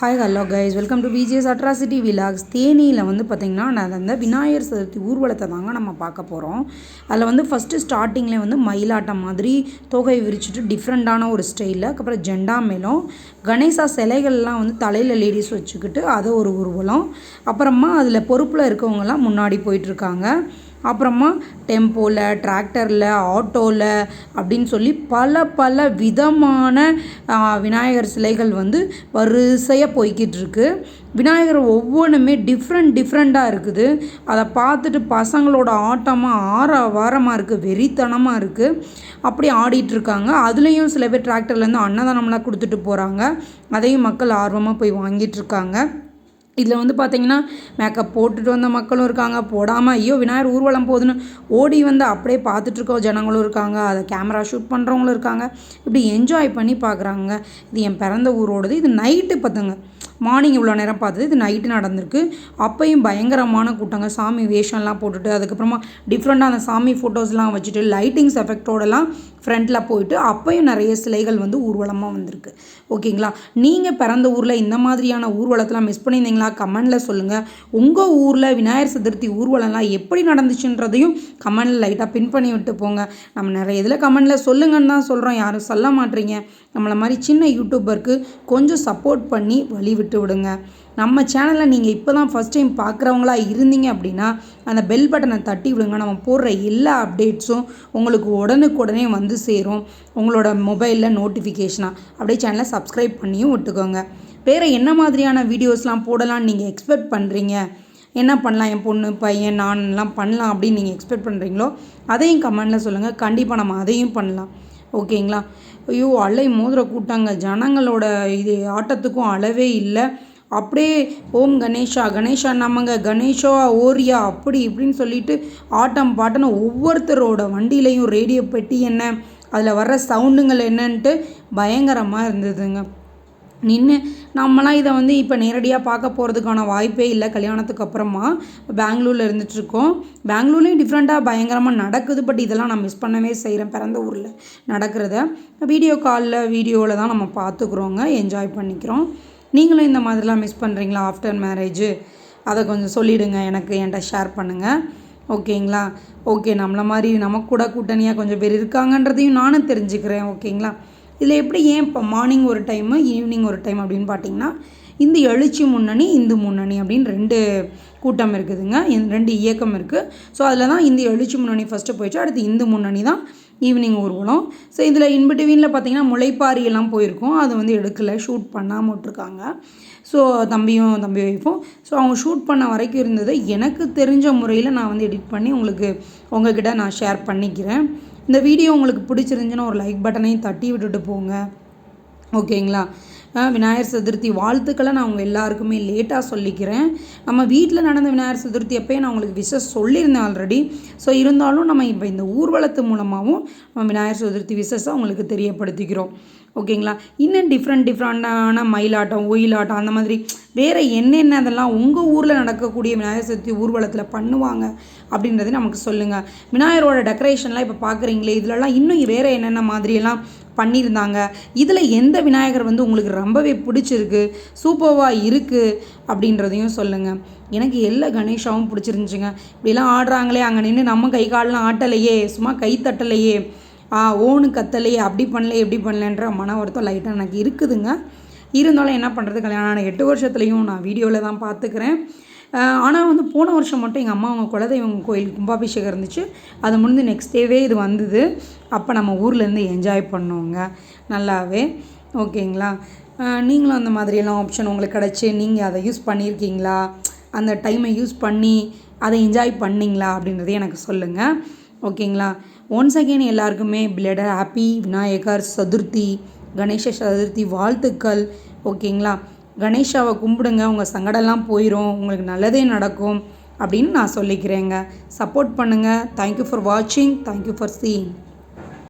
Hi hello guys welcome to VGS atrocity vlogs தேனியில் வந்து பார்த்திங்கன்னா நான் அந்த விநாயகர் சதுர்த்தி ஊர்வலத்தை தாங்க நம்ம பார்க்க போகிறோம் அதில் வந்து ஃபஸ்ட்டு ஸ்டார்டிங்கில் வந்து மயிலாட்டம் மாதிரி தொகை விரிச்சிட்டு டிஃப்ரெண்ட்டான ஒரு ஸ்டைலில் அதுக்கப்புறம் ஜெண்டா மேலும் கணேசா சிலைகள்லாம் வந்து தலையில் லேடிஸ் வச்சுக்கிட்டு அது ஒரு ஊர்வலம். அப்புறமா அதில் பொறுப்பில் இருக்கவங்கலாம் முன்னாடி போயிட்டுருக்காங்க அப்புறமா டெம்போவில் டிராக்டரில் ஆட்டோவில் அப்படின்னு சொல்லி பல பல விதமான விநாயகர் சிலைகள் வந்து வரிசையாக போய்கிட்டுருக்கு விநாயகர் ஒவ்வொன்றுமே டிஃப்ரெண்ட் டிஃப்ரெண்ட்டாக இருக்குது. அதை பார்த்துட்டு பசங்களோட ஆட்டமாக ஆற வாரமாக இருக்குது வெறித்தனமாக இருக்குது அப்படி ஆடிட்டுருக்காங்க அதுலேயும் சில பேர் டிராக்டர்லேருந்து அன்னதானம்லாம் கொடுத்துட்டு போகிறாங்க அதையும் மக்கள் ஆர்வமாக போய் வாங்கிட்டுருக்காங்க இதில் வந்து பார்த்திங்கன்னா மேக்கப் போட்டுட்டு வந்த மக்களும் இருக்காங்க. போடாமல் ஐயோ விநாயகர் ஊர்வலம் போகுதுன்னு ஓடி வந்து அப்படியே பார்த்துட்ருக்க ஜனங்களும் இருக்காங்க. அதை கேமரா ஷூட் பண்ணுறவங்களும் இருக்காங்க. இப்படி என்ஜாய் பண்ணி பார்க்குறாங்க இது என் பிறந்த ஊரோடது. இது நைட்டு பார்த்துங்க மார்னிங் இவ்வளோ நேரம் பார்த்தது. இது நைட்டு நடந்திருக்கு. அப்பையும் பயங்கரமான கூட்டங்க. சாமி வேஷம்லாம் போட்டுட்டு அதுக்கப்புறமா டிஃப்ரெண்ட்டாக அந்த சாமி ஃபோட்டோஸ்லாம் வச்சுட்டு லைட்டிங்ஸ் எஃபெக்டோடலாம் ஃப்ரண்ட்டில் போயிட்டு அப்பையும் நிறைய சிலைகள் வந்து ஊர்வலமாக வந்திருக்கு. ஓகேங்களா? நீங்கள் பிறந்த ஊரில் இந்த மாதிரியான ஊர்வலத்தெலாம் மிஸ் பண்ணியிருந்தீங்களா? கமெண்டில் சொல்லுங்கள் உங்கள் ஊரில் விநாயகர் சதுர்த்தி ஊர்வலம்லாம் எப்படி நடந்துச்சுன்றதையும் கமெண்டில் லைட்டாக பின் பண்ணி விட்டு போங்க. நம்ம நிறைய இதில் கமெண்டில் சொல்லுங்கன்னு தான் சொல்கிறோம் யாரும் சொல்ல மாட்டீங்க. நம்மளை மாதிரி சின்ன யூடியூபருக்கு கொஞ்சம் சப்போர்ட் பண்ணி வழி விட்டு விடுங்க. நம்ம சேனலில் நீங்கள் இப்போ தான் ஃபஸ்ட் டைம் பார்க்குறவங்களா இருந்தீங்க அப்படின்னா அந்த பெல் பட்டனை தட்டி விடுங்க. நம்ம போடுற எல்லா அப்டேட்ஸும் உங்களுக்கு உடனுக்குடனே வந்து சேரும். உங்களோட மொபைலில் நோட்டிஃபிகேஷனாக அப்படியே சேனலை சப்ஸ்கிரைப் பண்ணியும் விட்டுக்கோங்க. வேறு என்ன மாதிரியான வீடியோஸ்லாம் போடலான்னு நீங்கள் எக்ஸ்பெக்ட் பண்ணுறீங்க என்ன பண்ணலாம்? என் பொண்ணு பையன் நான்லாம் பண்ணலாம் அப்படின்னு நீங்கள் எக்ஸ்பெக்ட் பண்ணுறீங்களோ அதையும் கமெண்டில் சொல்லுங்கள் கண்டிப்பாக நம்ம அதையும் பண்ணலாம். ஓகேங்களா? ஐயோ அலை மோதிர கூட்டாங்க. ஜனங்களோட இது ஆட்டத்துக்கும் அளவே இல்லை. அப்படியே ஓம் கணேஷா கணேஷா நம்மங்க கணேஷா ஓரியா அப்படி இப்படின்னு சொல்லிட்டு ஆட்டம் பாட்டன்னு ஒவ்வொருத்தரோட வண்டியிலையும் ரேடியோ பெட்டி என்ன அதில் வர்ற சவுண்டுங்கள் என்னன்ட்டு பயங்கரமாக இருந்ததுங்க. நின்று நம்மளாம் இதை வந்து இப்போ நேரடியாக பார்க்க போகிறதுக்கான வாய்ப்பே இல்லை. கல்யாணத்துக்கு அப்புறமா பெங்களூரில் இருந்துகிட்ருக்கோம் பெங்களூர்லேயும் டிஃப்ரெண்ட்டாக பயங்கரமாக நடக்குது. பட் இதெல்லாம் நான் மிஸ் பண்ணவே செய்கிறேன் பிறந்த ஊரில் நடக்கிறத. வீடியோ காலில் வீடியோவில் தான் நம்ம பார்த்துக்குறோங்க. என்ஜாய் பண்ணிக்கிறோம். நீங்களும் இந்த மாதிரிலாம் மிஸ் பண்ணுறீங்களா ஆஃப்டர் மேரேஜு அதை கொஞ்சம் சொல்லிவிடுங்க எனக்கு என்கிட்ட ஷேர் பண்ணுங்கள் ஓகேங்களா? ஓகே நம்மளை மாதிரி நமக்கு கூட கூட்டணியாக கொஞ்சம் பேர் இருக்காங்கன்றதையும் நானும் தெரிஞ்சுக்கிறேன். ஓகேங்களா? இதில் எப்படி ஏன் இப்போ மார்னிங் ஒரு டைமு ஈவினிங் ஒரு டைம் அப்படின்னு பார்த்தீங்கன்னா இந்த எழுச்சி முன்னணி இந்து முன்னணி அப்படின்னு ரெண்டு கூட்டம் இருக்குதுங்க. ரெண்டு இயக்கம் இருக்குது ஸோ அதில் தான் இந்த எழுச்சி முன்னணி ஃபஸ்ட்டு போயிடுச்சு. அடுத்து இந்து முன்னணி தான் ஈவினிங் ஊர்வலம். ஸோ இதில் இன்பிட்வீனில் பார்த்தீங்கன்னா முளைப்பாரி எல்லாம் போயிருக்கோம். அது வந்து எடுக்கலை ஷூட் பண்ணாமல் விட்ருக்காங்க ஸோ தம்பியும் தம்பி ஒய்ஃபும் ஸோ அவங்க ஷூட் பண்ண வரைக்கும் இருந்தது. எனக்கு தெரிஞ்ச முறையில் நான் வந்து எடிட் பண்ணி உங்களுக்கு உங்ககிட்ட நான் ஷேர் பண்ணிக்கிறேன். இந்த வீடியோ உங்களுக்கு பிடிச்சிருந்துச்சுன்னா ஒரு லைக் பட்டனையும் தட்டி விட்டுட்டு போங்க. ஓகேங்களா? விநாயகர் சதுர்த்தி வாழ்த்துக்களை நான் உங்கள் எல்லாருக்குமே லேட்டாக சொல்லிக்கிறேன். நம்ம வீட்டில் நடந்த விநாயகர் சதுர்த்தி அப்போயே நான் உங்களுக்கு விஷஸ் சொல்லியிருந்தேன் ஆல்ரெடி ஸோ இருந்தாலும் நம்ம இப்போ இந்த ஊர்வலத்து மூலமாகவும் நம்ம விநாயகர் சதுர்த்தி விஷஸை உங்களுக்கு தெரியப்படுத்திக்கிறோம். ஓகேங்களா? இன்னும் டிஃப்ரெண்ட் டிஃப்ரெண்ட்டான மயிலாட்டம் ஒயிலாட்டம் அந்த மாதிரி வேறு என்னென்ன அதெல்லாம் உங்கள் ஊரில் நடக்கக்கூடிய விநாயகர் சதுர்த்தி ஊர்வலத்தில் பண்ணுவாங்க அப்படின்றது நமக்கு சொல்லுங்கள் விநாயகரோட டெக்கரேஷன்லாம் இப்போ பார்க்குறீங்களே இதிலலாம் இன்னும் வேறு என்னென்ன மாதிரியெல்லாம் பண்ணியிருந்தாங்க? இதில் எந்த விநாயகர் வந்து உங்களுக்கு ரொம்பவே பிடிச்சிருக்கு சூப்பர்வாக இருக்குது அப்படின்றதையும் சொல்லுங்கள் எனக்கு எல்லா கணேஷாவும் பிடிச்சிருந்துச்சுங்க. இப்படிலாம் ஆடுறாங்களே அங்கே நின்று நம்ம கை காலெலாம் ஆட்டலையே சும்மா கை தட்டலையே. ஓனு கத்தலையே அப்படி பண்ணலையே எப்படி பண்ணலன்ற மன வருத்தம் லைட்டாக எனக்கு இருக்குதுங்க. இருந்தாலும் என்ன பண்ணுறது கல்யாணம் ஆனால் எட்டு வருஷத்துலேயும் நான் வீடியோவில் தான் பார்த்துக்கிறேன் ஆனால் வந்து போன வருஷம் மட்டும் எங்கள் அம்மா அவங்க குலதெய்வம் கோயில் கும்பாபிஷேகம் இருந்துச்சு. அது முடிஞ்சு நெக்ஸ்ட் டேவே இது வந்தது. அப்போ நம்ம ஊர்லேருந்து என்ஜாய் பண்ணுவோங்க நல்லாவே. ஓகேங்களா? நீங்களும் அந்த மாதிரியெல்லாம் ஆப்ஷன் உங்களுக்கு கிடச்சி நீங்கள் அதை யூஸ் பண்ணியிருக்கீங்களா? அந்த டைமை யூஸ் பண்ணி அதை என்ஜாய் பண்ணிங்களா? அப்படின்றதே எனக்கு சொல்லுங்கள் ஓகேங்களா? ஒன்ஸ் அகெயின் எல்லாருக்குமே பிளேடர் ஹாப்பி விநாயகர் சதுர்த்தி கணேச சதுர்த்தி வாழ்த்துக்கள். ஓகேங்களா? கணேஷாவை கும்பிடுங்க உங்கள் சங்கடம்லாம் போயிடும் உங்களுக்கு நல்லதே நடக்கும் அப்படின்னு நான் சொல்லிக்கிறேங்க. சப்போர்ட் பண்ணுங்கள் தேங்க்யூ ஃபார் வாட்சிங் தேங்க்யூ ஃபார் சீயிங்